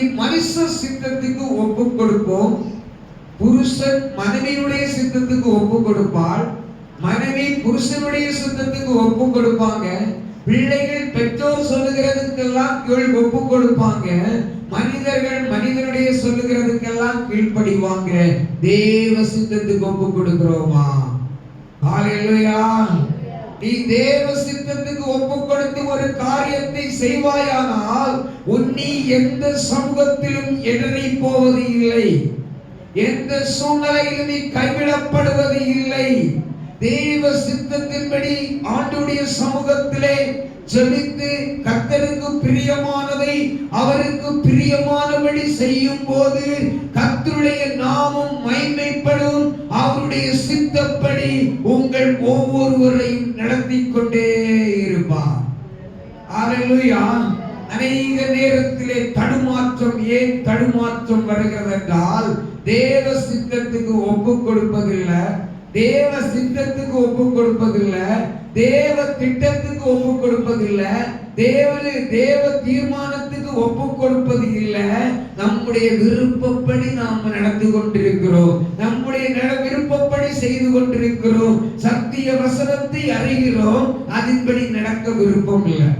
மனுஷ சித்தத்துக்கு ஒப்பு கொடுப்போம். புருஷன் மனைவியுடைய சித்தத்துக்கு ஒப்பு கொடுப்பாள். மனைவி புருஷனுடைய சித்தத்துக்கு ஒப்பு கொடுப்பாங்க. பிள்ளைகள் பெற்றோர் சொல்லுகிறதுக்கெல்லாம் கீழ் ஒப்பு கொடுப்பாங்க. மனிதர்கள் மனிதனுடைய சொல்லுகிறதுக்கெல்லாம் கீழ்ப்படிவாங்க. தேவ சித்தத்துக்கு ஒப்பு கொடுக்கிறோமா? ஹalleluya நீ தேவ சித்தத்துக்கு ஒப்பு கொடுத்து ஒரு காரியத்தை செய்வாயானால் உன்னை எந்த சமூகத்திலும் இடறி போவது இல்லை. எந்த சூழ்நிலையிலும் நீ கைவிடப்படுவது இல்லை. தேவ சித்தத்தின்படி ஆண்டுடைய சமூகத்திலே ஜெபித்து கத்தருக்கு பிரியமானதை அவருக்கு பிரியமானபடி செய்யும் போது கத்தருடைய நாமும் மைமை உங்கள் ஒவ்வொருவரையும் நடத்தி கொண்டே இருப்பார். ஹalleluya அநேக நேரத்திலே தடுமாற்றம் ஏன் தடுமாற்றம் வருகிறது என்றால் தேவ சித்தத்துக்கு ஒப்பு கொடுப்பதில்லை தேவ சித்தத்துக்கு ஒப்பு கொடுப்பதில்லை தேவ திட்டத்துக்கு ஒப்பு கொடுப்பதில்லை தேவனு தேவ தீர்மானத்துக்கு ஒப்பு கொடுப்பது இல்லை. நம்முடைய விருப்பப்படி நாம் நடந்து கொண்டிருக்கிறோம். நம்முடைய நட- செய்து கொண்டிருக்கிறோம். சத்திய வசனத்தை அறிகிறோம். அதன்படி நடக்க விருப்பம் இல்லை.